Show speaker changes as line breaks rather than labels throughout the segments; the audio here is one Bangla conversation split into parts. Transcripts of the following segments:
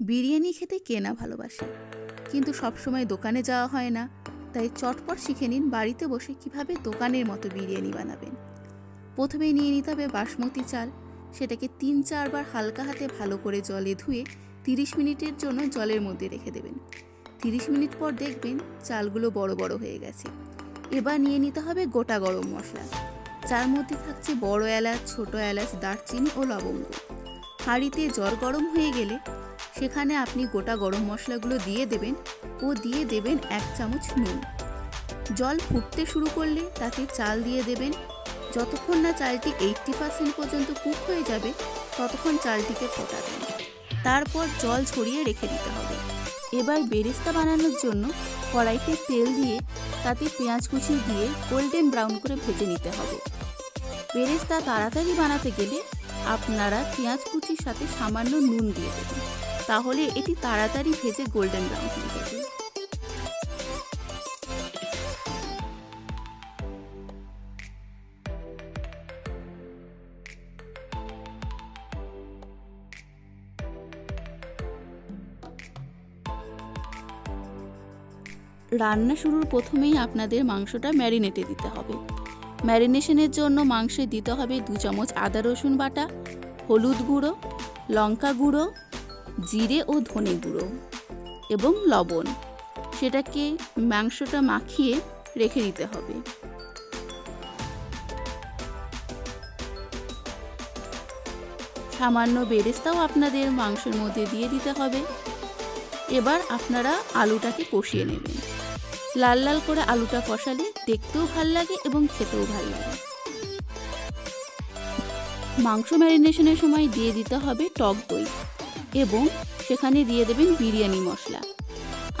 বিরিয়ানি খেতে কে না ভালোবাসে। কিন্তু সবসময় দোকানে যাওয়া হয় না, তাই চটপট শিখে নিন বাড়িতে বসে কীভাবে দোকানের মতো বিরিয়ানি বানাবেন। প্রথমেই নিয়ে নিতে হবে বাসমতি চাল। সেটাকে তিন চারবার হালকা হাতে ভালো করে জলে ধুয়ে তিরিশ মিনিটের জন্য জলের মধ্যে রেখে দেবেন। তিরিশ মিনিট পর দেখবেন চালগুলো বড় বড় হয়ে গেছে। এবার নিয়ে নিতে হবে গোটা গরম মশলা। যার মধ্যে থাকছে বড় এলাচ, ছোট এলাচ, দারচিনি ও লবঙ্গ। হাঁড়িতে জল গরম হয়ে গেলে সেখানে আপনি গোটা গরম মশলাগুলো দিয়ে দেবেন ও দিয়ে দেবেন এক চামচ নুন। জল ফুটতে শুরু করলে তাতে চাল দিয়ে দেবেন। যতক্ষণ না চালটি এইটটি পার্সেন্ট পর্যন্ত কুক হয়ে যাবে, ততক্ষণ চালটিকে ফোটাবেন। তারপর জল ছড়িয়ে রেখে দিতে হবে। এবার বেরেস্তা বানানোর জন্য কড়াইতে তেল দিয়ে তাতে পেঁয়াজ কুচি দিয়ে গোল্ডেন ব্রাউন করে ভেজে নিতে হবে। বেরেস্তা তাড়াতাড়ি বানাতে গেলে আপনারা পেঁয়াজ কুচির সাথে সামান্য নুন দিয়ে দেবেন। তাহলে এটি তাড়াতাড়ি ভেজে গোল্ডেন ব্রাউন হয়ে যাবে রান্না শুরুর প্রথমেই আপনাদের মাংসটা ম্যারিনেটে দিতে হবে। ম্যারিনেশনের জন্য মাংসে দিতে হবে দু চামচ আদা রসুন বাটা, হলুদ গুঁড়ো, লঙ্কা গুঁড়ো জিরে ও ধনে গুঁড়ো এবং লবণ। সেটাকে মাংসটা মাখিয়ে রেখে দিতে হবে। সামান্য বেরেস্তাও আপনাদের মাংসের মধ্যে দিয়ে দিতে হবে। এবার আপনারা আলুটাকে কষিয়ে নেবেন। লাল লাল করে আলুটা কষালে দেখতেও ভালো লাগে এবং খেতেও ভালো লাগে। মাংস ম্যারিনেশনের সময় দিয়ে দিতে হবে টক দই। এবং সেখানে দিয়ে দেবেন বিরিয়ানি মশলা।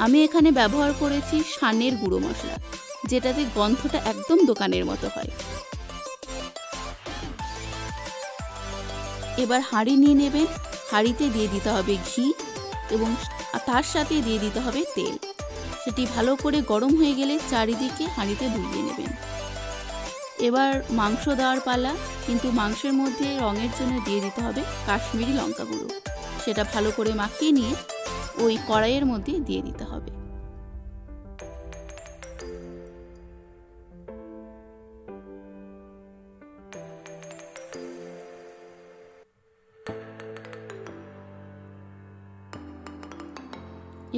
আমি এখানে ব্যবহার করেছি সানের গুঁড়ো মশলা, যেটাতে গন্ধটা একদম দোকানের মতো হয়। এবার হাঁড়ি নিয়ে নেবেন। হাঁড়িতে দিয়ে দিতে হবে ঘি এবং তার সাথে দিয়ে দিতে হবে তেল। সেটি ভালো করে গরম হয়ে গেলে চারিদিকে হাঁড়িতে ডুবিয়ে নেবেন। এবার মাংস দেওয়ার পালা, কিন্তু মাংসের মধ্যে রঙের জন্য দিয়ে দিতে হবে কাশ্মীরি লঙ্কা গুঁড়ো। সেটা ভালো করে মাখিয়ে নিয়ে ওই কড়াইয়ের মধ্যে দিয়ে দিতে হবে।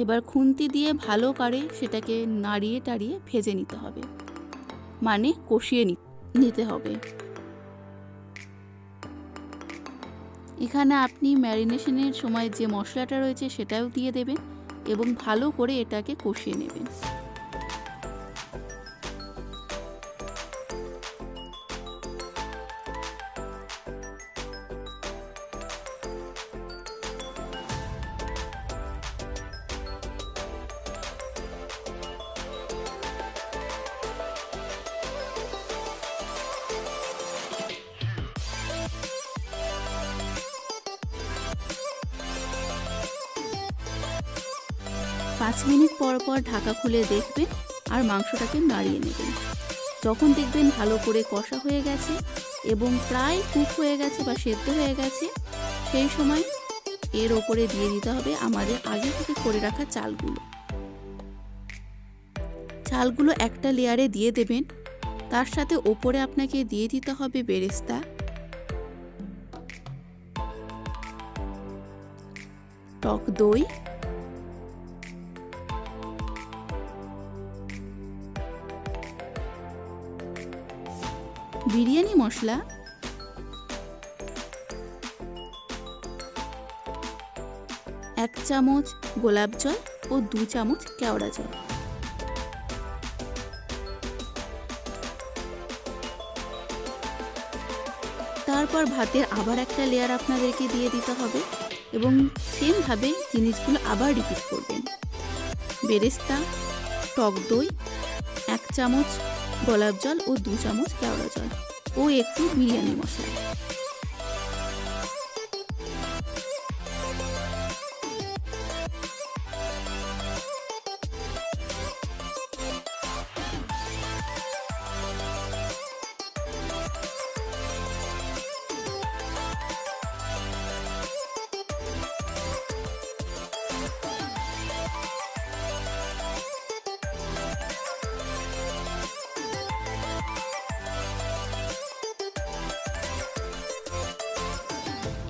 এবার খুন্তি দিয়ে ভালো করে সেটাকে নাড়িয়ে টাড়িয়ে ভেজে নিতে হবে। মানে কষিয়ে নিতে হবে। এখানে আপনি ম্যারিনেশনের সময় যে মশলাটা রয়েছে সেটাও দিয়ে দেবেন এবং ভালো করে এটাকে কষিয়ে নেবেন। পাঁচ মিনিট পর পর ঢাকা খুলে দেখবেন আর মাংসটাকে নাড়িয়ে নেবেন। যখন দেখবেন ভালো করে কষা হয়ে গেছে এবং প্রায় কুক হয়ে গেছে বা সেদ্ধ হয়ে গেছে, সেই সময় এর ওপরে দিয়ে দিতে হবে আমাদের আগে থেকে করে রাখা চালগুলো। চালগুলো একটা লেয়ারে দিয়ে দেবেন। তার সাথে ওপরে আপনাকে দিয়ে দিতে হবে বেরেস্তা। টক দই। বিরিয়ানি মশলা। এক চামচ গোলাপ জল ও দু চামচ কেওড়া জল। তারপর ভাতের আবার একটা লেয়ার আপনাদেরকে দিয়ে দিতে হবে এবং সেমভাবে জিনিসগুলো আবার রিপিট করবেন। বেরেস্তা, টক দই, এক চামচ গোলাপ জল ও দু চামচ কেওড়া জল ও একটু বিরিয়ানি মশলা।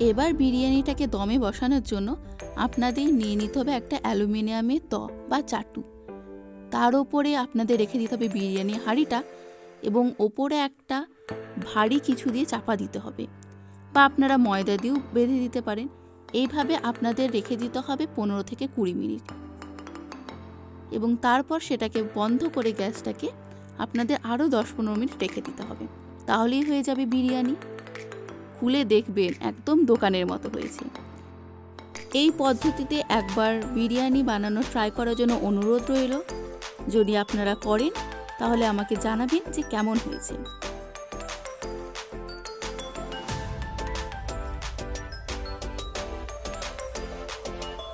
এবার বিরিয়ানিটাকে দমে বসানোর জন্য আপনাদের নিয়ে নিতে হবে একটা অ্যালুমিনিয়ামের ত বা চাটু। তার ওপরে আপনাদের রেখে দিতে হবে বিরিয়ানি হাঁড়িটা এবং ওপরে একটা ভারী কিছু দিয়ে চাপা দিতে হবে বা আপনারা ময়দা দিয়েও বেঁধে দিতে পারেন। এইভাবে আপনাদের রেখে দিতে হবে পনেরো থেকে কুড়ি মিনিট। এবং তারপর সেটাকে বন্ধ করে গ্যাসটাকে আপনাদের আরও দশ পনেরো মিনিট রেখে দিতে হবে। তাহলেই হয়ে যাবে বিরিয়ানি। খুলে দেখবেন একদম দোকানের মতো হয়েছে। এই পদ্ধতিতে একবার বিরিয়ানি বানানো ট্রাই করার জন্য অনুরোধ রইল। যদি আপনারা করেন, তাহলে আমাকে জানাবেন যে কেমন হয়েছে।